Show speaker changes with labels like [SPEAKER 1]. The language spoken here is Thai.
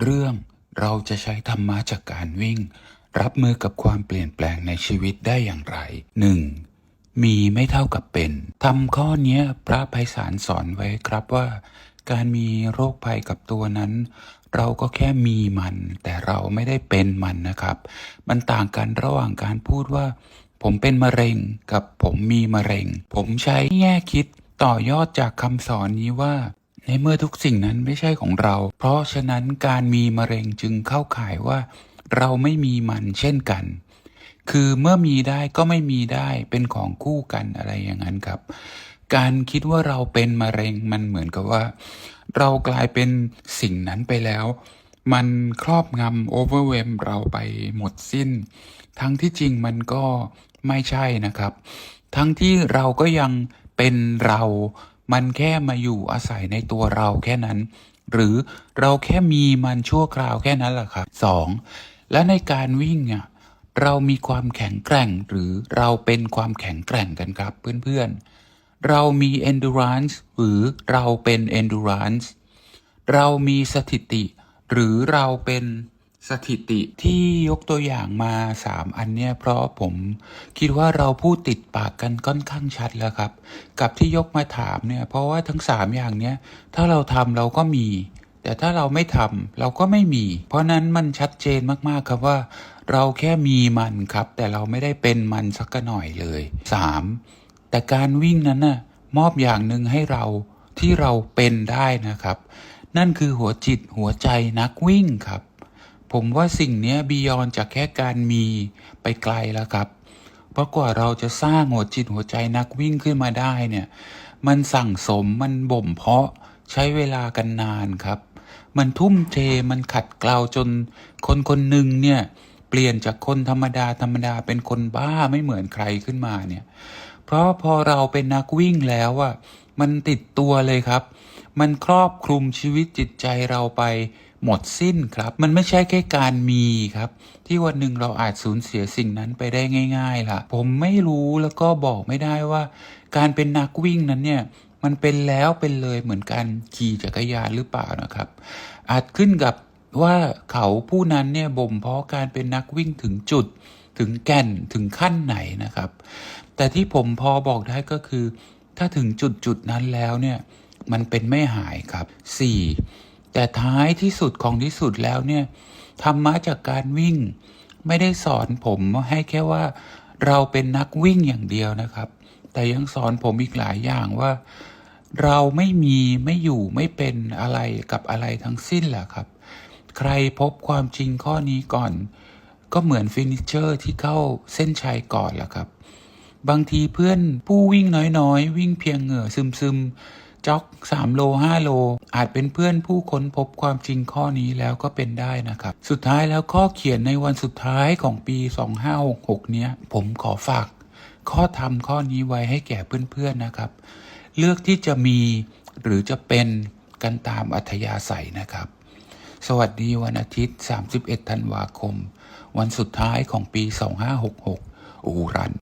[SPEAKER 1] เรื่องเราจะใช้ธรรมะจากการวิ่ง รับมือกับความเปลี่ยนแปลงในชีวิตได้อย่างไร 1. มีไม่เท่ากับเป็นทำข้อนี้พระไพศาลสอนไว้ครับว่า การมีโรคภัยกับตัวนั้น เราก็แค่มีมัน แต่เราไม่ได้เป็นมันนะครับ มันต่างกันระหว่างการพูดว่า ผมเป็นมะเร็งกับผมมีมะเร็ง ผมใช้แง่คิดต่อยอดจากคำสอนนี้ว่า ในเมื่อทุกสิ่งนั้นไม่ใช่ของเรา เพราะฉะนั้นการมีมะเร็งจึงเข้าข่ายว่า เราไม่มีมันเช่นกัน คือเมื่อมีได้ก็ไม่มีได้เป็นของคู่กันอะไรอย่างนั้นครับ การคิดว่าเราเป็นมะเร็งมันเหมือนกับว่า เรากลายเป็นสิ่งนั้นไปแล้ว มันครอบงำโอเวอร์เวมเราไปหมดสิ้น ทั้งที่จริงมันก็ไม่ใช่นะครับ ทั้งที่เราก็ยังเป็นเรา มันแค่มาอยู่อาศัยในตัวเราแค่นั้น หรือเราแค่มีมันชั่วคราวแค่นั้นแหละครับสองและในการวิ่งอะเรามีความแข็งแกร่งหรือเราเป็นความแข็งแกร่งกันครับเพื่อนๆ เรามี endurance หรือเราเป็น endurance เรามีสถิติ หรือเราเป็น สถิติที่ยกตัวอย่างมาสามอันเนี่ยเพราะผมคิดว่าเราพูดติดปากกันค่อนข้างชัดแล้วครับ กับที่ยกมาถามเนี่ยเพราะว่าทั้งสามอย่างเนี้ยถ้าเราทำเราก็มี แต่ถ้าเราไม่ทำเราก็ไม่มี เพราะนั้นมันชัดเจนมากๆครับว่า เราแค่มีมันครับ แต่เราไม่ได้เป็นมันสักหน่อยเลยสามแต่การวิ่งนั้นน่ะมอบอย่างหนึ่งให้เราที่เราเป็นได้นะครับ นั่นคือหัวจิตหัวใจนักวิ่งครับ ผมว่าสิ่งนี้บียอนจากแค่การมีไปไกลแล้วครับ เพราะกว่าเราจะสร้างหัวจิตหัวใจนักวิ่งขึ้นมาได้เนี่ย มันสั่งสมมันบ่มเพาะใช้เวลากันนานครับ มันทุ่มเทมันขัดเกลาจนคนคนหนึ่งเนี่ย เปลี่ยนจากคนธรรมดาธรรมดาเป็นคนบ้าไม่เหมือนใครขึ้นมาเนี่ย เพราะพอเราเป็นนักวิ่งแล้วอะมันติดตัวเลยครับ มันครอบคลุมชีวิตจิตใจเราไป หมดสิ้นครับ มันไม่ใช่แค่การมีครับ ที่วันหนึ่งเราอาจสูญเสียสิ่งนั้นไปได้ง่าย ๆ ล่ะ ผมไม่รู้แล้วก็บอกไม่ได้ว่า การเป็นนักวิ่งนั้นเนี่ยมันเป็นแล้วเป็นเลยเหมือนการขี่จักรยานหรือเปล่านะครับ อาจขึ้นกับว่าเขาผู้นั้นเนี่ยบ่มเพาะการเป็นนักวิ่งถึงจุด ถึงแก่นถึงขั้นไหนนะครับ แต่ที่ผมพอบอกได้ก็คือ ถ้าถึงจุดจุดนั้นแล้วเนี่ย มันเป็นไม่หายครับ 4. แต่ท้ายที่สุดของที่สุดแล้วเนี่ยธรรมะจากการวิ่ง ไม่ได้สอนผมให้แค่ว่าเราเป็นนักวิ่งอย่างเดียวนะครับ แต่ยังสอนผมอีกหลายอย่างว่า เราไม่มีไม่อยู่ไม่เป็นอะไรกับอะไรทั้งสิ้นแหละครับ ใครพบความจริงข้อนี้ก่อน ก็เหมือนฟินิชเชอร์ที่เข้าเส้นชัยก่อนแหละครับ บางทีเพื่อนผู้วิ่งน้อยๆ วิ่งเพียงเหงื่อซึมๆ จ็อก 3 โล 5 โล อาจเป็นเพื่อนผู้ค้นพบความจริงข้อนี้แล้วก็เป็นได้นะครับ สุดท้ายแล้วข้อเขียนในวันสุดท้ายของปี 2566 เนี้ย ผมขอฝาก ข้อธรรมข้อนี้ไว้ให้แก่เพื่อนๆนะครับ เลือกที่จะมีหรือจะเป็นกันตามอัธยาศัยนะครับ สวัสดีวันอาทิตย์ 31 ธันวาคม วันสุดท้ายของปี 2566 อูรัน